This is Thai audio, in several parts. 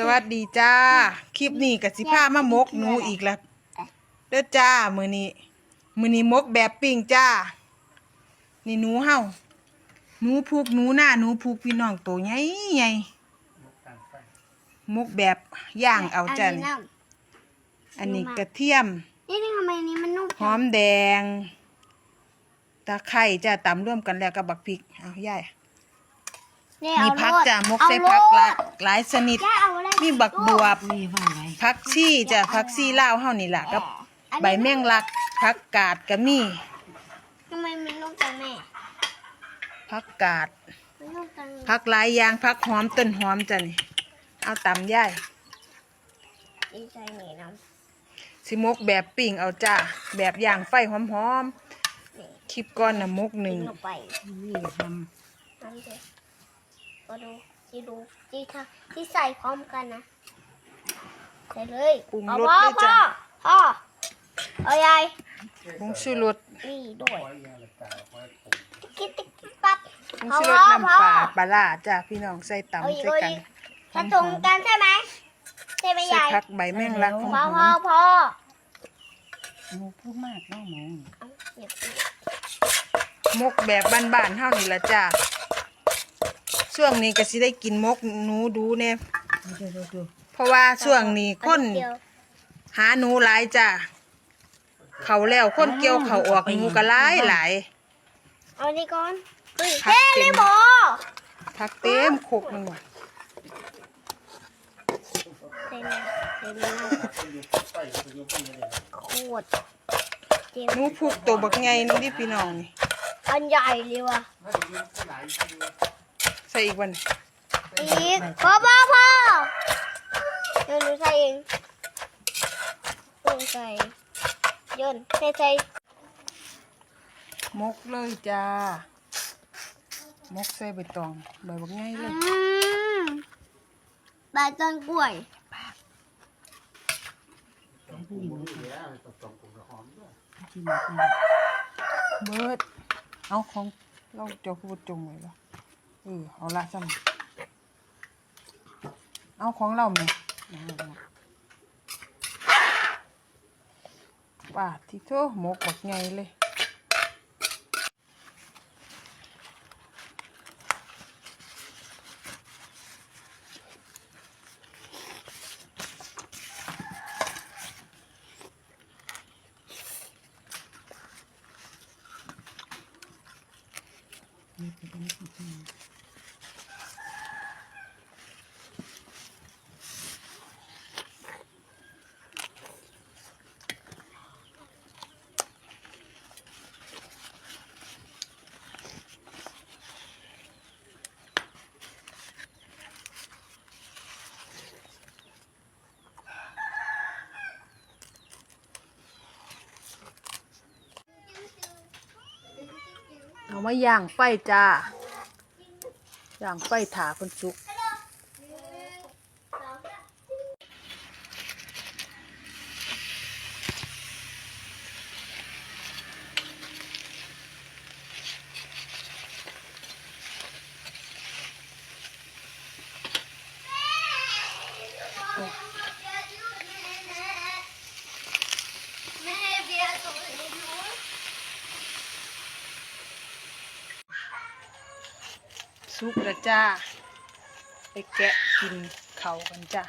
สวัสดีจ้า คลิปนี้กับสิพามามกหนูอีกแล้วเด้อจ้า มือนี้ มือนี้มกแบบปิ้งจ้า นี่หนูเฮาหนูพุกหนูหน้าหนูพุกพี่น้องตัวใหญ่ใหญ่มกแบบย่างเอาจ้ะนี่อันนี้กระเทียม นี่นี่ทำไมนี่มันนุ่มหอมแดง ตะไคร้จ้าตำร่วมกันแล้วกับบักพริก เอาย่าย นี่มีเอาพักโลดจ้ามกเอาใส่โลพักหลายดหลายชนิด ย่าเอาอะไรมีบักบวบนี่ว่าไงพักชี่จ้ะพักชี่ลาวเฮานี่ล่ะกับอันนี้ใบแมงลักพักกาดก็มีทำไมมันนุ่มจังแม่ พักกาด มันนุ่มจังพักหลายอย่างพักหอมต้นหอมจ้ะนี่เอาตำย่ายดีใจหนีน้สิมกแบบปิ้งเอาจ้าแบบย่างไฟหอมๆคลิปก่อนน่ะมกหำนึ่งลงไปนี่ทน้ำเด็ก ก็ดูจีดูจีค่ะที่ใส่พร้อมกันนะใส่เลยปรุงเอารสพ่อด้วยพ่อจ้ะพ่อเอายายผงชูรสนี่ด้วยติ๊กติ๊กติ๊กปั๊บผงชูรสน้ำปลาปลาร้าจ้าพี่น้องใส่เอาตำอีกใส่เอากัอีนกผสมกันใช่ไหมใช่ไหมใส่ยายพักใบแมงลักหพ่ออพ่อมพ่อำหมูพูดมากเนาะหมูเอาเหยียบๆมกแบบบ้านๆเฮานี่ล่ะจ้า ช่วงนี้ก็สิได้กินมกหนูดูแน่ดูดูดูเพราะว่าช่วงนี้คนเดียวหาหนูหลายจ้ะเขาแล้วคนเกี่ยวเขาออกหนูก็หลายหลายเอานี่ก่อนเฮ้ยพักเฮ้เต็มเลยหมอพักเต็มโคกหนึงว่ะเต็มเลยเต็มเลยโคตรเจ็บหนูพุกตัวบักไงนี่ดิพี่น้องนี่อันใหญ่เลยว่ะใส่อีกวันอีกพ่อพ่อพ่อเดี๋ยวหนูใส่เองหนูใส่โยนใส่ใส่มกเลยจ้ามกใส่ใบตองใบบักไงเลอืยมใบต้นกล้วยผู้หญิงที่มากเบิดเอาของเราเจ้าผู้จงไว้แล้วเออเอาละซ้ำเอาของเราไหมป้าดที่โทหมกบักไงเลยเอ เอามาย่างไฟจ้าย่างไฟถาคนจุก สุกแล้วจ้า ไปแกะกินเขากันจ้า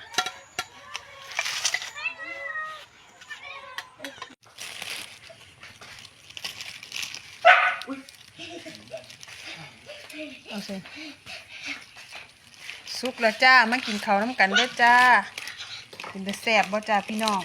เอาสิสุกแล้วจ้า มากินเขาน้ำกันด้อจ้า เป็นแต่แสบบ่จ้าพี่น้อง